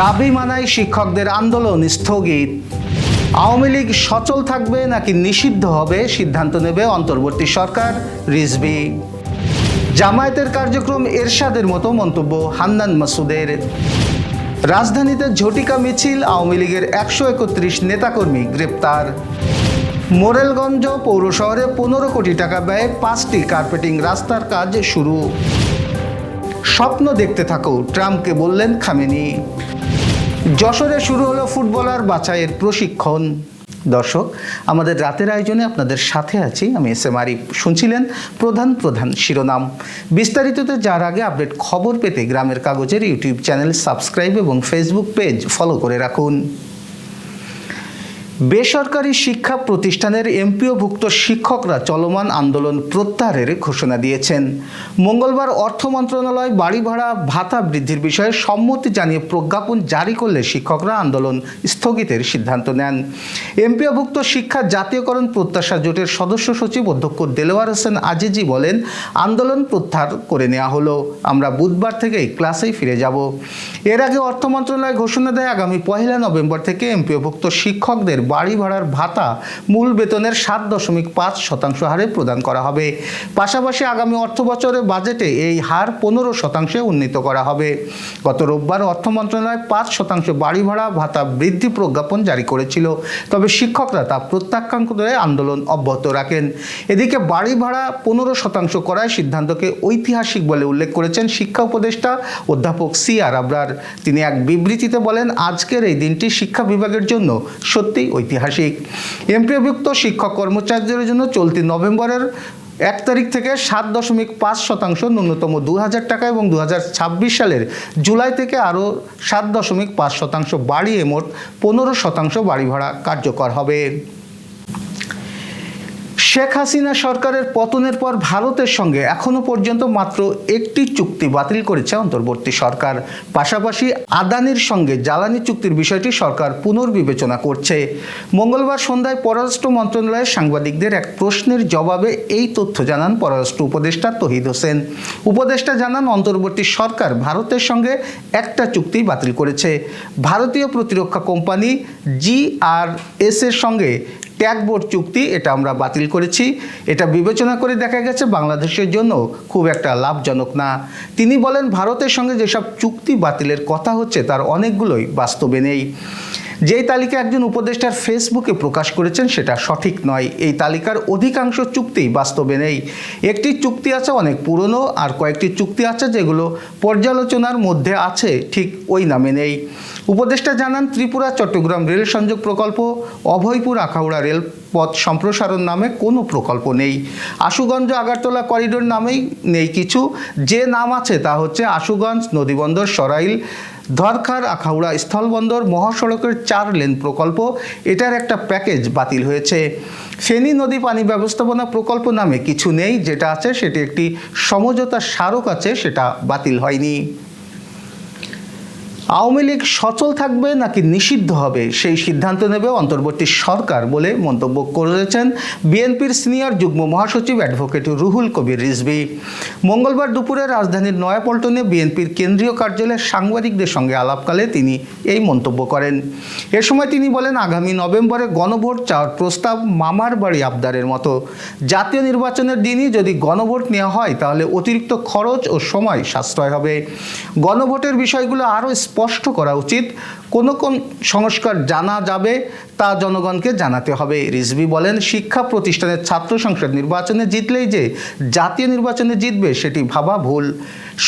দাবি মানায় শিক্ষকদের আন্দোলন স্থগিত। আওয়ামী লীগ সচল থাকবে নাকি নিষিদ্ধ হবে সিদ্ধান্ত নেবে অন্তর্বর্তী সরকার? রিজবি জামায়াতের কার্যক্রম এরশাদের মতো মন্তব্য হান্নান মাসুদের। রাজধানীতে ঝটিকা মিছিল, আওয়ামী লীগের একশো একত্রিশ নেতাকর্মী গ্রেপ্তার। মোরেলগঞ্জ পৌর শহরে পনেরো কোটি টাকা ব্যয়ে পাঁচটি কার্পেটিং রাস্তার কাজ শুরু। স্বপ্ন দেখতে থাকো, ট্রাম্পকে বললেন খামেনি। যশোরে শুরু হলো ফুটবলার বাছাইয়ের প্রশিক্ষণ। দর্শক, আমাদের রাতের আয়োজনে আপনাদের সাথে আছি আমি এস এম আরিফ। শুনছিলেন প্রধান প্রধান শিরোনাম। বিস্তারিততে যার আগে আপডেট খবর পেতে গ্রামের কাগজের ইউটিউব চ্যানেল সাবস্ক্রাইব এবং ফেসবুক পেজ ফলো করে রাখুন। বেসরকারি শিক্ষা প্রতিষ্ঠানের এমপিওভুক্ত শিক্ষকরা চলমান আন্দোলন প্রত্যাহারের ঘোষণা দিয়েছেন। মঙ্গলবার অর্থ মন্ত্রণালয় বাড়ি ভাড়া ভাতা বৃদ্ধির বিষয়ে সম্মতি জানিয়ে প্রজ্ঞাপন জারি করলে শিক্ষকরা আন্দোলন স্থগিতের সিদ্ধান্ত নেন। এমপিওভুক্ত শিক্ষা জাতীয়করণ প্রত্যাশা জোটের সদস্য সচিব অধ্যক্ষ দেলোয়ার হোসেন আজিজি বলেন, আন্দোলন প্রত্যাহার করে নেওয়া হলো। আমরা বুধবার থেকেই ক্লাসেই ফিরে যাব। এর আগে অর্থ মন্ত্রণালয় ঘোষণা দেয়, আগামী পহেলা নভেম্বর থেকে এমপিওভুক্ত শিক্ষকদের বাড়ি ভাড়ার ভাতা মূল বেতনের সাত দশমিক পাঁচ শতাংশ হারে প্রদান করা হবে। পাশাপাশি আগামী অর্থ বছরের বাজেটে এই হার পনেরো শতাংশে উন্নীত করা হবে। গত রোববার অর্থ মন্ত্রণালয় পাঁচ শতাংশ বাড়ি ভাড়া ভাতা বৃদ্ধি প্রজ্ঞাপন জারি করেছিল, তবে শিক্ষকরা তা প্রত্যাখ্যান করে আন্দোলন অব্যাহত রাখেন। এদিকে বাড়ি ভাড়া পনেরো শতাংশ করায় সিদ্ধান্তকে ঐতিহাসিক বলে উল্লেখ করেছেন শিক্ষা উপদেষ্টা অধ্যাপক সি আর আবরার। তিনি এক বিবৃতিতে বলেন, আজকের এই দিনটি শিক্ষা বিভাগের জন্য সত্যি ঐতিহাসিক। এমপিওভুক্ত শিক্ষক কর্মচারীদের জন্য চলতি নভেম্বরের এক তারিখ থেকে সাত দশমিক পাঁচ শতাংশ, ন্যূনতম দু হাজার টাকা এবং দু হাজার ছাব্বিশ সালের জুলাই থেকে আরও সাত দশমিক পাঁচ শতাংশ বাড়িয়ে মোট পনেরো শতাংশ বাড়ি ভাড়া কার্যকর হবে। শেখ হাসিনা সরকারের পতনের পর ভারতের সঙ্গে এখনও পর্যন্ত মাত্র একটি চুক্তি বাতিল করেছে অন্তর্বর্তী সরকার। পাশাপাশি আদানির সঙ্গে জ্বালানি চুক্তির বিষয়টি সরকার পুনর্বিবেচনা করছে। মঙ্গলবার সন্ধ্যায় পররাষ্ট্র মন্ত্রণালয়ের সাংবাদিকদের এক প্রশ্নের জবাবে এই তথ্য জানান পররাষ্ট্র উপদেষ্টা তহিদ হোসেন। উপদেষ্টা জানান, অন্তর্বর্তী সরকার ভারতের সঙ্গে একটা চুক্তি বাতিল করেছে। ভারতীয় প্রতিরক্ষা কোম্পানি জিআরএস এর সঙ্গে ট্যাগবোর্ড চুক্তি, এটা আমরা বাতিল করেছি। এটা বিবেচনা করে দেখা গেছে বাংলাদেশের জন্য খুব একটা লাভজনক না। তিনি বলেন, ভারতের সঙ্গে যেসব চুক্তি বাতিলের কথা হচ্ছে, তার অনেকগুলোই বাস্তবে নেই। যেই তালিকা একজন উপদেষ্টার ফেসবুকে প্রকাশ করেছেন, সেটা সঠিক নয়। এই তালিকার অধিকাংশ চুক্তি বাস্তবে নেই। একটি চুক্তি আছে অনেক পুরনো, আর কয়েকটি চুক্তি আছে যেগুলো পর্যালোচনার মধ্যে আছে, ঠিক ওই নামে নেই। উপদেষ্টা জানান ত্রিপুরা, চট্টগ্রাম রেল সংযোগ প্রকল্প, অভয়পুর, আখাউড়া রেল পথ সম্প্রসারণ নামে কোনো প্রকল্প নেই। আশুগঞ্জ, আগারতলা করিডোর নামেই নেই কিছু। যে নাম আছে তা হচ্ছে আশুগঞ্জ, নদীবন্দর, সরাইল, ধরখার, আখাউড়া স্থলবন্দর, মহাসড়কের চার লেন প্রকল্প। এটার একটা প্যাকেজ বাতিল হয়েছে। ফেনী নদী পানি ব্যবস্থাপনা প্রকল্প নামে কিছু নেই। যেটা আছে সেটি একটি সমঝোতা স্মারক আছে, সেটা বাতিল হয়নি। আওয়ামী লীগ সচল থাকবে নাকি নিষিদ্ধ হবে? সেই সিদ্ধান্ত নেবে অন্তর্বর্তী সরকার বলে মন্তব্য করেছেন বিএনপির সিনিয়র যুগ্ম মহাসচিব অ্যাডভোকেট রুহুল কবির রিজভি। মঙ্গলবার দুপুরে রাজধানীর নয়াপল্টনে বিএনপির কেন্দ্রীয় কার্যালয়ে সাংবাদিকদের সঙ্গে আলাপকালে তিনি এই মন্তব্য করেন। এ সময় তিনি বলেন, আগামী নভেম্বরে গণভোট চাওয়ার প্রস্তাব মামার বাড়ি আবদারের মতো। জাতীয় নির্বাচনের দিনই যদি গণভোট নেওয়া হয়, তাহলে অতিরিক্ত খরচ ও সময় সাশ্রয় হবে। গণভোটের বিষয়গুলো আরও স্পষ্ট করা উচিত। কোন কোন সংস্কার জানা যাবে তা জনগণকে জানাতে হবে। রিজভি বলেন, শিক্ষা প্রতিষ্ঠানের ছাত্র সংসদ নির্বাচনে জিতলেই যে জাতীয় নির্বাচনে জিতবে সেটি ভাবা ভুল।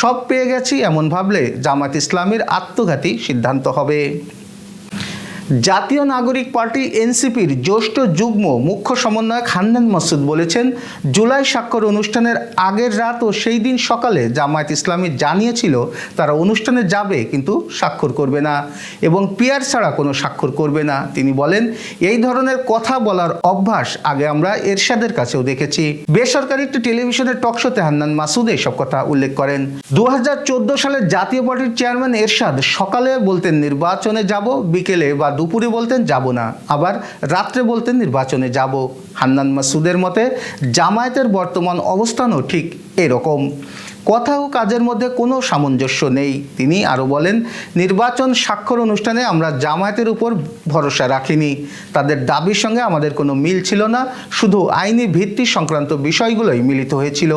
সব পেয়ে গেছি এমন ভাবলে জামাত ইসলামের আত্মঘাতী সিদ্ধান্ত হবে। জাতীয় নাগরিক পার্টি এনসিপির জ্যেষ্ঠ যুগ্ম মুখ্য সমন্বয়ক হান্নান মাসুদ বলেছেন, জুলাই স্বাক্ষর অনুষ্ঠানের আগের রাত ও সেই দিন সকালে জামায়াত ইসলামী জানিয়েছিল তারা অনুষ্ঠানে যাবে কিন্তু স্বাক্ষর করবে না এবং পিয়ার ছাড়া কোনো স্বাক্ষর করবে না। তিনি বলেন, এই ধরনের কথা বলার অভ্যাস আগে আমরা এরশাদের কাছেও দেখেছি। বেসরকারি একটি টেলিভিশনের টকশোতে হান্নান মাসুদ এসব কথা উল্লেখ করেন। দু হাজার চোদ্দ সালে জাতীয় পার্টির চেয়ারম্যান এরশাদ সকালে বলতেন, নির্বাচনে যাব, বিকেলে বা দুপুরে বলতেন, যাব না। আবার রাত্রে বলতেন, নির্বাচনে যাব। হান্নান মাসুদের মতে, জামায়াতের বর্তমান অবস্থানও ঠিক এরকম। কথা ও কাজের মধ্যে কোনো সামঞ্জস্য নেই। তিনি আরও বলেন, নির্বাচন স্বাক্ষর অনুষ্ঠানে আমরা জামায়াতের উপর ভরসা রাখিনি। তাদের দাবির সঙ্গে আমাদের কোনো মিল ছিল না, শুধু আইনি ভিত্তি সংক্রান্ত বিষয়গুলোই মিলিত হয়েছিল।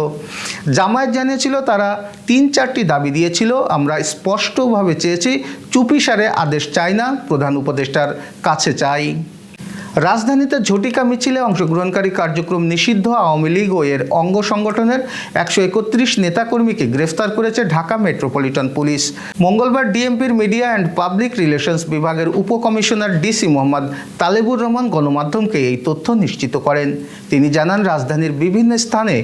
জামায়াত জানিয়েছিল, তারা তিন চারটি দাবি দিয়েছিল। আমরা স্পষ্টভাবে চেয়েছি চুপিসারে আদেশ চাই না, প্রধান উপদেষ্টার কাছে চাই। রাজধানীতে ঝটিকা মিছিলে অংশগ্রহণকারী কার্যক্রম নিষিদ্ধ। আওয়ামী লীগ ও এর অঙ্গ সংগঠনের একশো একত্রিশ নেতাকর্মীকে গ্রেফতার করেছে ঢাকা মেট্রোপলিটন পুলিশ। মঙ্গলবার ডিএমপির মিডিয়া অ্যান্ড পাবলিক রিলেশনস বিভাগের উপকমিশনার ডিসি মোহাম্মদ তালেবুর রহমান গণমাধ্যমকে এই তথ্য নিশ্চিত করেন। তিনি জানান, রাজধানীর বিভিন্ন স্থানে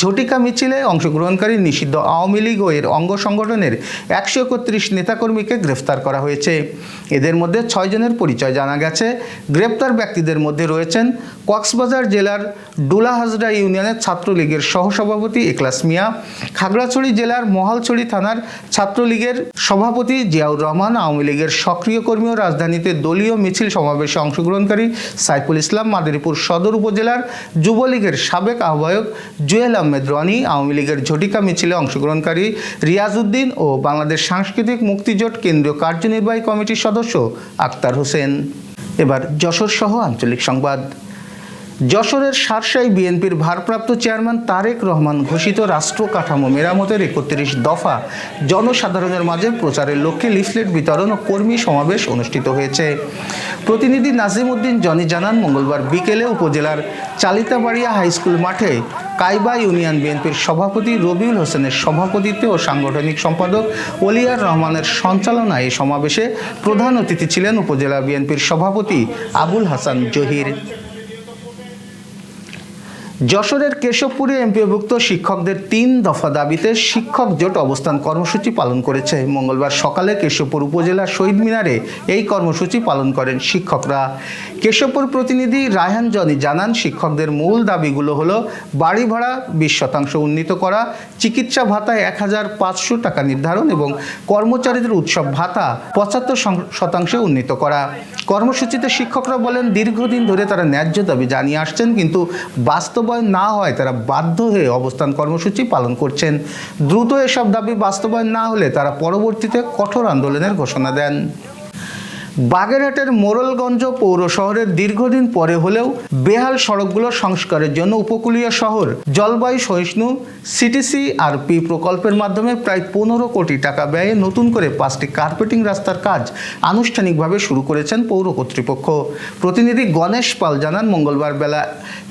ঝটিকা মিছিলে অংশগ্রহণকারী নিষিদ্ধ আওয়ামী লীগ ও এর অঙ্গ সংগঠনের একশো একত্রিশ নেতাকর্মীকে গ্রেফতার করা হয়েছে। এদের মধ্যে ছয়জনের পরিচয় জানা গেছে। গ্রেপ্তার ব্যক্তিদের মধ্যে রয়েছেন কক্সবাজার জেলার ডুলাহাজরা ইউনিয়নের ছাত্রলীগের সহসভাপতি একলাস মিয়া, খাগড়াছড়ি জেলার মহালছড়ি থানার ছাত্রলীগের সভাপতি জিয়াউর রহমান, আওয়ামী লীগের সক্রিয় কর্মী ও রাজধানীতে দলীয় মিছিল সমাবেশে অংশগ্রহণকারী সাইফুল ইসলাম, মাদারীপুর সদর উপজেলার যুবলীগের সাবেক আহ্বায়ক জুয়েল আহমেদ রনি, আওয়ামী লীগের ঝটিকা মিছিলে অংশগ্রহণকারী রিয়াজউদ্দিন ও বাংলাদেশ সাংস্কৃতিক মুক্তিজোট কেন্দ্রীয় কার্যনির্বাহী কমিটির সদস্য আক্তার হোসেন। এবার যশোর সহ আঞ্চলিক সংবাদ। যশোরের সারসাই বিএনপির ভারপ্রাপ্ত চেয়ারম্যান তারেক রহমান ঘোষিত রাষ্ট্র কাঠামো মেরামতের একত্রিশ দফা জনসাধারণের মাঝে প্রচারের লক্ষ্যে লিফলেট বিতরণ ও কর্মী সমাবেশ অনুষ্ঠিত হয়েছে। প্রতিনিধি নাজিম উদ্দিন জনি জানান, মঙ্গলবার বিকেলে উপজেলার চালিতাবাড়িয়া হাইস্কুল মাঠে কাইবা ইউনিয়ন বিএনপির সভাপতি রবিউল হোসেনের সভাপতিত্বে ও সাংগঠনিক সম্পাদক ওলিয়ার রহমানের সঞ্চালনায় এই সমাবেশে প্রধান অতিথি ছিলেন উপজেলা বিএনপির সভাপতি আবুল হাসান জহির। যশোরের কেশবপুরে এমপিওভুক্ত শিক্ষকদের তিন দফা দাবিতে শিক্ষক জোট অবস্থান কর্মসূচি পালন করেছে। মঙ্গলবার সকালে কেশবপুর উপজেলার শহীদ মিনারে এই কর্মসূচি পালন করেন শিক্ষকরা। কেশবপুর প্রতিনিধি রায়হান জনি জানান, শিক্ষকদের মূল দাবিগুলো হলো বাড়ি ভাড়া বিশ শতাংশ উন্নীত করা, চিকিৎসা ভাতায় এক হাজার পাঁচশো টাকা নির্ধারণ এবং কর্মচারীদের উৎসব ভাতা পঁচাত্তর শতাংশে উন্নীত করা। কর্মসূচিতে শিক্ষকরা বলেন, দীর্ঘদিন ধরে তারা ন্যায্য দাবি জানিয়ে আসছেন, কিন্তু বাস্তবায়ন না হয় তারা বাধ্য হয়ে অবস্থান কর্মসূচি পালন করছেন। দ্রুত এসব দাবি বাস্তবায়ন না হলে তারা পরবর্তীতে কঠোর আন্দোলনের ঘোষণা দেন। বাগেরহাটের মোরলগঞ্জ পৌর শহরের দীর্ঘদিন পরে হলেও বেহাল সড়কগুলো সংস্কারের জন্য উপকূলীয় শহর জলবায়ু সহিষ্ণু সিটিসি আর পি প্রকল্পের মাধ্যমে প্রায় পনেরো কোটি টাকা ব্যয়ে নতুন করে পাঁচটি কার্পেটিং রাস্তার কাজ আনুষ্ঠানিকভাবে শুরু করেছেন পৌর কর্তৃপক্ষ। প্রতিনিধি গণেশ পাল জানান, মঙ্গলবার বেলা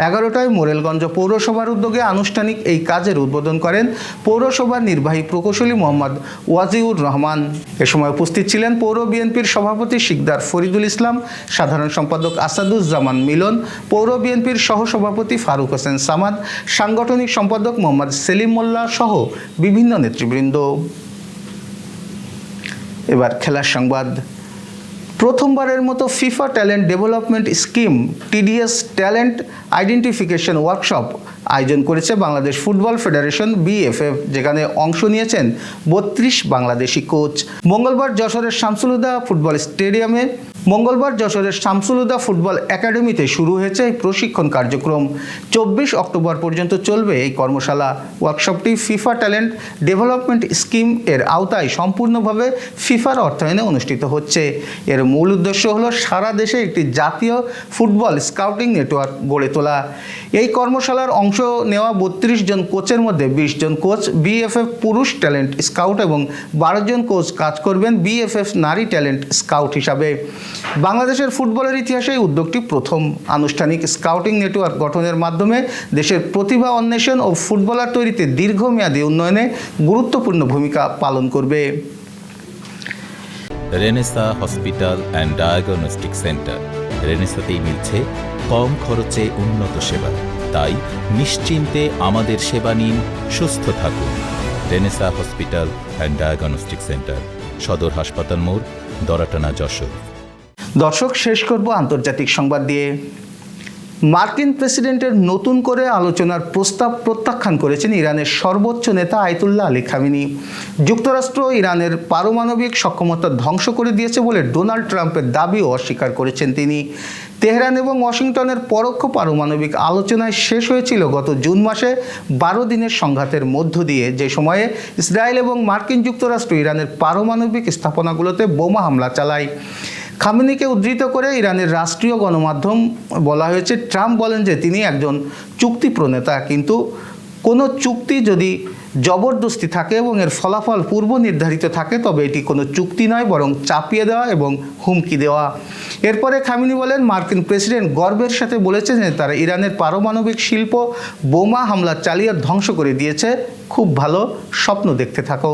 এগারোটায় মোরেলগঞ্জ পৌরসভার উদ্যোগে আনুষ্ঠানিক এই কাজের উদ্বোধন করেন পৌরসভার নির্বাহী প্রকৌশলী মোহাম্মদ ওয়াজিউর রহমান। এ সময় উপস্থিত ছিলেন পৌর বিএনপির সভাপতি শিকদার ফরিদুল ইসলাম, সাধারণ সম্পাদক আসাদুজ্জামান মিলন, পৌর বিএনপির সহসভাপতি ফারুক হোসেন সামাদ, সাংগঠনিক সম্পাদক মোহাম্মদ সেলিম মোল্লা সহ বিভিন্ন নেতৃবৃন্দ। এবার খেলার সংবাদ। প্রথমবারের মতো FIFA talent development scheme, TDS talent identification workshop আয়োজন করেছে বাংলাদেশ ফুটবল ফেডারেশন, বিএফএফ, যেখানে অংশ নিয়েছেন বত্রিশ বাংলাদেশি কোচ। মঙ্গলবার যশোরের শামসুলুদা ফুটবল স্টেডিয়ামে মঙ্গলবার যশোরের শামসুলুদা ফুটবল একাডেমিতে শুরু হয়েছে এই প্রশিক্ষণ কার্যক্রম। চব্বিশ অক্টোবর পর্যন্ত চলবে এই কর্মশালা। ওয়ার্কশপটি ফিফা ট্যালেন্ট ডেভেলপমেন্ট স্কিম এর আওতায় সম্পূর্ণভাবে ফিফার অর্থায়নে অনুষ্ঠিত হচ্ছে। এর মূল উদ্দেশ্য হলো সারা দেশে একটি জাতীয় ফুটবল স্কাউটিং নেটওয়ার্ক গড়ে তোলা। এই কর্মশালার অংশ নেওয়া বত্রিশ জন কোচের মধ্যে বিশ জন কোচ, বিএফএফ পুরুষ ট্যালেন্ট স্কাউট এবং বারো জন কোচ কাজ করবেন বিএফএফ নারী ট্যালেন্ট স্কাউট হিসাবে। বাংলাদেশের ফুটবলের ইতিহাসে এই উদ্যোগটি প্রথম। আনুষ্ঠানিক স্কাউটিং নেটওয়ার্ক গঠনের মাধ্যমে দেশের প্রতিভা অন্বেষণ ও ফুটবলার তৈরিতে দীর্ঘমেয়াদী উন্নয়নে গুরুত্বপূর্ণ ভূমিকা পালন করবে। Renesa hospital and diagnostic centre. রেনেসাতেই মিলছে কম খরচে উন্নত সেবা। তাই নিশ্চিন্তে আমাদের সেবা নিন, সুস্থ থাকুন। Renesa hospital and diagnostic centre, সদর হাসপাতাল মোড়, দরাটানা যশোর। দর্শক, শেষ করব আন্তর্জাতিক সংবাদ দিয়ে। মার্কিন প্রেসিডেন্টের নতুন করে আলোচনার প্রস্তাব প্রত্যাখ্যান করেছেন ইরানের সর্বোচ্চ নেতা আয়তুল্লাহ আলী খামিনি। যুক্তরাষ্ট্র ইরানের পারমাণবিক সক্ষমতা ধ্বংস করে দিয়েছে বলে ডোনাল্ড ট্রাম্পের দাবিও অস্বীকার করেছেন তিনি। তেহরান এবং ওয়াশিংটনের পরোক্ষ পারমাণবিক আলোচনায় শেষ হয়েছিল গত জুন মাসে বারো দিনের সংঘাতের মধ্য দিয়ে। যে সময়ে ইসরায়েল এবং মার্কিন যুক্তরাষ্ট্র ইরানের পারমাণবিক স্থাপনাগুলোতে বোমা হামলা চালায়। খামেনিকে উদ্ধৃত করে ইরানের রাষ্ট্রীয় গণমাধ্যম বলা হয়েছে, ট্রাম্প বলেন যে তিনি একজন চুক্তি প্রণেতা কিন্তু কোনো চুক্তি যদি জবরদস্তি থাকে এবং এর ফলাফল পূর্ব নির্ধারিত থাকে, তবে এটি কোনো চুক্তি নয়, বরং চাপিয়ে দেওয়া এবং হুমকি দেওয়া। এরপরে খামিনি বলেন, মার্কিন প্রেসিডেন্ট গর্বের সাথে বলেছেন যে তারা ইরানের পারমাণবিক শিল্প, বোমা হামলা চালিয়ে ধ্বংস করে দিয়েছে। খুব ভালো স্বপ্ন দেখতে থাকো।